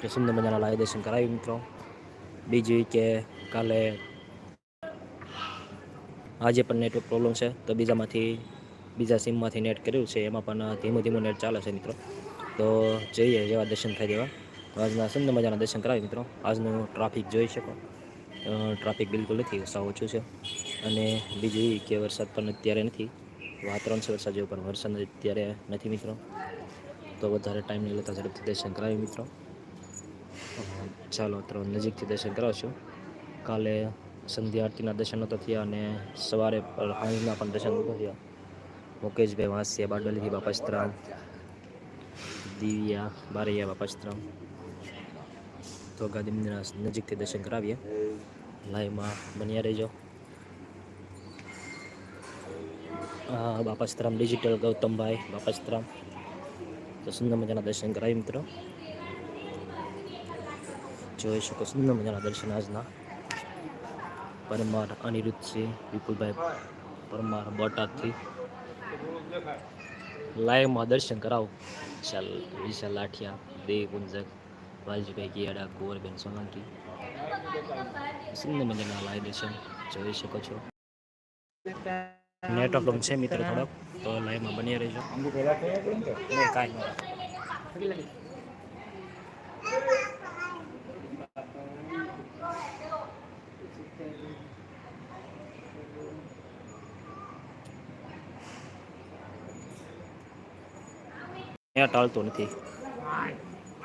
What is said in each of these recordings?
કે સુંદર મજાના લાય દર્શન કરાવી મિત્રો બીજું કે કાલે આજે પણ નેટવર્ક પ્રોબ્લેમ છે. તો બીજામાંથી, બીજા સિમમાંથી નેટ કર્યું છે. એમાં પણ ધીમું ધીમું નેટ ચાલે છે મિત્રો. તો જોઈએ, જેવા દર્શન થાય તેવા. આજના સુંદર મજાના દર્શન કરાવી મિત્રો. આજનું ટ્રાફિક જોઈ શકો. ટ્રાફિક બિલકુલ નથી. સાવ ઓછું છે. અને બીજું કે વરસાદ પણ અત્યારે નથી. વાતાવરણ છે વરસાદ જેવું, પણ વરસાદ અત્યારે નથી મિત્રો. તો વધારે ટાઈમ નહીં લેતા, ઝડપથી દર્શન કરાવી મિત્રો. ચાલો ત્રણ નજીકથી દર્શન કરાવશું કાલે સંધ્યા આરતીના દર્શન નહોતા થયા અને સવારે હાંજના પણ દર્શન નહોતા થયા. મુકેશભાઈ વાંસિયા, બારડોલીથી બાપાસ્ત્રામ દિવ્યા બારૈયા બાપાસ્ત્રામ તો ગાંધી મંદિરના નજીકથી દર્શન કરાવીએ. લાઈવમાં બન્યા રહેજો. બાપાસ્ત્રામ ડિજિટલ ગૌતમભાઈ બાપાસ્ત્રામ તો સુંદર મજાના દર્શન કરાવી મિત્રો. જોઈ શકો સુંદર મજાના દર્શન આજના પરમાર અનિરુદ્ધસિંહ વિપુલભાઈ પરમાર બોટાદથી લાઈવમાં દર્શન કરાવો વિશાલ વિશાલ લાઠિયા દેવ પુંજક વાલજીભાઈ ગિયાડા કુંવરબેન સોલંકી સુંદર મજાના લાઈવ દર્શન જોઈ શકો છો નેટ પ્રોબ્લેમ છે મિત્રો થોડોક તો લાઈવમાં બની રહેજો કાંઈ ત્યાં ટાળતો નથી.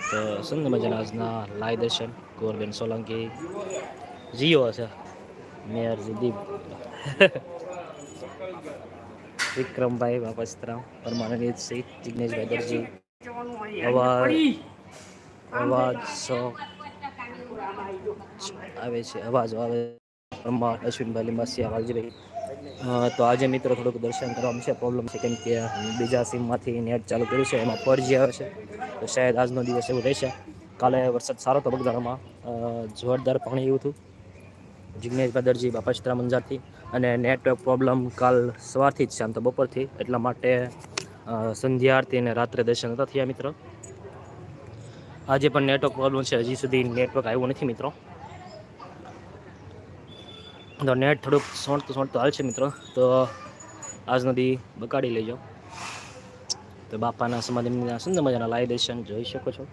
તો સુંદર મજાના આજના લાય દર્શન કુંવરબેન સોલંકી, જીઓ છે મેયર દીપ વિક્રમભાઈ બાપસ્તરામ પરમાનંદસિંહ જિગ્નેશભાઈ દરજી અવાજ અવાજ સો આવે છે, અવાજ આવે બ્રહ્મા, અશ્વિનભાઈ લીંબાસિયા, વાલજીભાઈ. તો આજે મિત્રો થોડુંક દર્શન કરવામાં છે. પ્રોબ્લેમ છે કેમ કે બીજા સિમમાંથી નેટ ચાલુ કર્યું છે, એમાં ફરજી આવે છે. તો શાયદ આજનો દિવસ એવું રહેશે. કાલે વરસાદ સારો હતો બગદાણામાં. જોરદાર પાણી એવું હતું. જિગ્નેશ બદરજી બાપાશ્રા મંજારથી અને નેટવર્ક પ્રોબ્લેમ કાલ સવારથી જ છે, આમ તો બપોરથી. એટલા માટે સંધ્યા અને રાત્રે દર્શન નહોતા થયા મિત્રો. આજે પણ નેટવર્ક પ્રોબ્લેમ છે. હજી સુધી નેટવર્ક આવ્યું નથી મિત્રો. તો નેટ થોડુંક સોંટતું સોંટતું હાલ છે મિત્રો. તો આજનો દી બગાડી લેજો. તો બાપાના સમાધિના સુંદર મજાના લાઈવ દર્શન જોઈ શકો છો.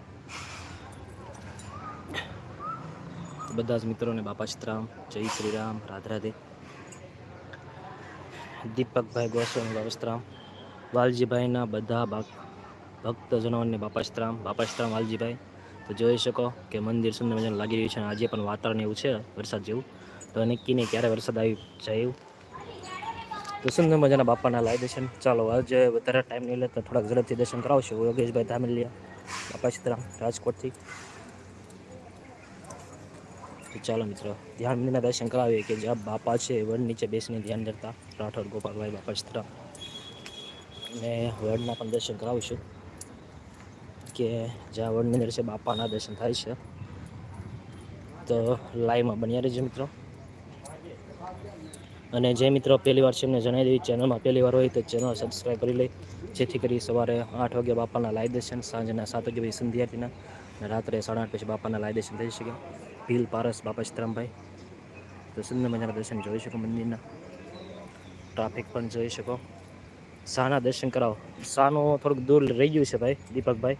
બધા જ મિત્રોને બાપા સીતરામ જય શ્રી રામ રાધે રાધે. દીપકભાઈ ગોસ્વામી બાપસ્તરામ વાલજીભાઈના બધા ભક્ત ભક્તજનોને બાપાસ્તરામ બાપાસ્તરામ વાલજીભાઈ. તો જોઈ શકો કે મંદિર સુંદર મજાનું લાગી રહ્યું છે અને આજે પણ વાતાવરણ એવું છે, વરસાદ જેવું. તો નક્કી નહીં ક્યારે વરસાદ આવી જાય એવું. તો સુંદર મજાના બાપાના લાય દર્શન. ચાલો, આજે વધારે ટાઈમ નહીં લેતા, થોડાક ઝડપથી દર્શન કરાવશું. યોગેશભાઈ ધામેલિયા, બાપા સીતરામ, રાજકોટથી. તો ચાલો મિત્રો, ધ્યાન મંદિરના દર્શન કરાવીએ કે જ્યાં બાપા છે, વડ નીચે બેસીને ધ્યાન ધરતા. રાઠોડ, ગોપાલભાઈ, બાપા સીતરામ. ને વડના પણ દર્શન કરાવીશું કે જ્યાં વડની અંદર છે, બાપાના દર્શન થાય છે. તો લાઈવમાં બન્યા રહેજો મિત્રો. અને જે મિત્રો પહેલી વાર છે એમને જણાવી દેવી ચેનલમાં પહેલી વાર હોય તો ચેનલ સબસ્ક્રાઈબ કરી લે. જેથી કરી સવારે આઠ વાગે બાપાના લાઈવ દર્શન, સાંજના સાત વાગે પછી સંધ્યાર્થીના અને રાત્રે સાડા આઠ પછી બાપાના લાઈવ દર્શન થઈ શકે. ભીલ પારસ, બાપા સીતરામભાઈ તો સુંદર મજાના દર્શન જોઈ શકો મંદિરના. ટ્રાફિક પણ જોઈ શકો. શાના દર્શન કરાવો. શાનું થોડુંક દૂર રહી ગયું છે ભાઈ, દીપકભાઈ.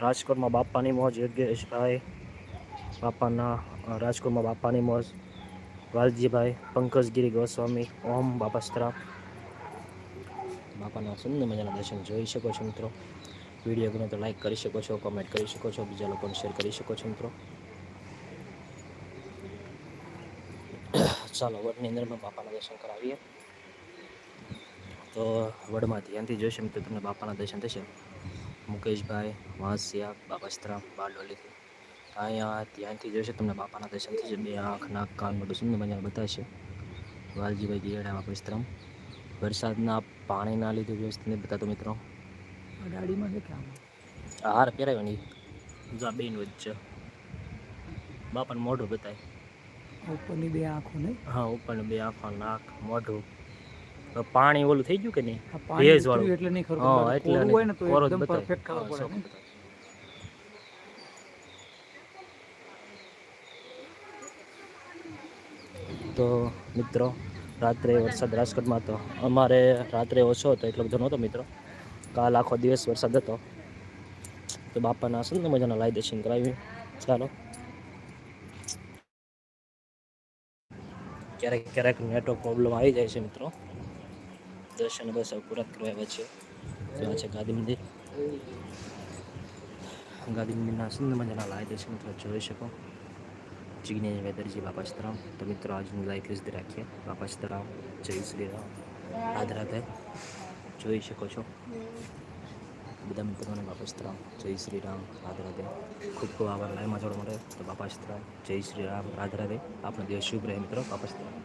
રાજકોટમાં બાપાની મોજ યોગેશભાઈ બાપાના રાજકોટમાં બાપાની મોજ. વાલજીભાઈ, પંકજગીરી ગોસ્વામી, ઓમ બાપાસ્ત્રા. બાપાના સુંદર મજાના દર્શન જોઈ શકો છો મિત્રો. વીડિયો ગમે તો લાઈક કરી શકો છો કોમેન્ટ કરી શકો છો, બીજા લોકોને શેર કરી શકો છો મિત્રો. ચાલો, વડની અંદરમાં બાપાના દર્શન કરાવીએ. તો વડમાં ધ્યાનથી જોઈશે મિત્રો તમને બાપાના દર્શન થશે. મુકેશભાઈ, વાંસિયા, બાપાસ્ત્રા, બારડોલીથી. અહીંયા ત્યાંથી જોઈશે તમને બાપાના દર્શન થશે બે આંખ નાક કાન બધું સુંદર મજાનું બતાવશે. વાલજીભાઈ ગિયાડા પરિશ્રમ. વરસાદના પાણીના લીધે વ્યવસ્થિત નથી બતાતો મિત્રો. ગાડીમાં છે કે હાર પહેરાવ્યો નહીં જા બેન વચ્ચે. બાપાને મોઢું બતાય. ઉપરની બે આંખો નહીં? હા ઉપરની બે આંખો નાક મોઢું. પાણી ઓલું થઈ ગયું કે નહીં? આ પાણી એટલે નહીં એટલે કોરું ને બતાય. perfect ખબર પડે સોફ્ટ ને. બતાય. તો મિત્રો, રાત્રે વરસાદ રાજકોટમાં હતો. અમારે રાત્રે ઓછો હતો એટલો બધો નહોતો મિત્રો. કાલ આખો દિવસ વરસાદ હતો. તો બાપાના સુંદર મજાના લાઈ દર્શન કરાવી ચાલો. ક્યારેક ક્યારેક નેટવર્ક પ્રોબ્લેમ આવી જાય છે મિત્રો. દર્શન બસ પૂરા કરવા આવ્યા છે તો આ છે ગાંધી મંદિર. ગાંધી મંદિરના સુંદર મજાના લાઈ દર્શન મિત્રો જોઈ શકો? જિગ્નેશ વેદરજી બાપા સીતારામ તો મિત્રો, આજનું લાઈફ ઇઝ રાખીએ. બાપા રામ જય શ્રી રામ. રાધે જોઈ શકો છો. બધા મિત્રોને બાપા સીતારામ જય શ્રી રામ. રાધે રાધે ખૂબ ખૂબ આભાર. લાઈવમાં જોડવા માટે તો બાપા સીતારામ જય શ્રી રામ. રાધે રાધે આપણો દિવસ શુભ રહે, મિત્રો. બાપા સીતારામ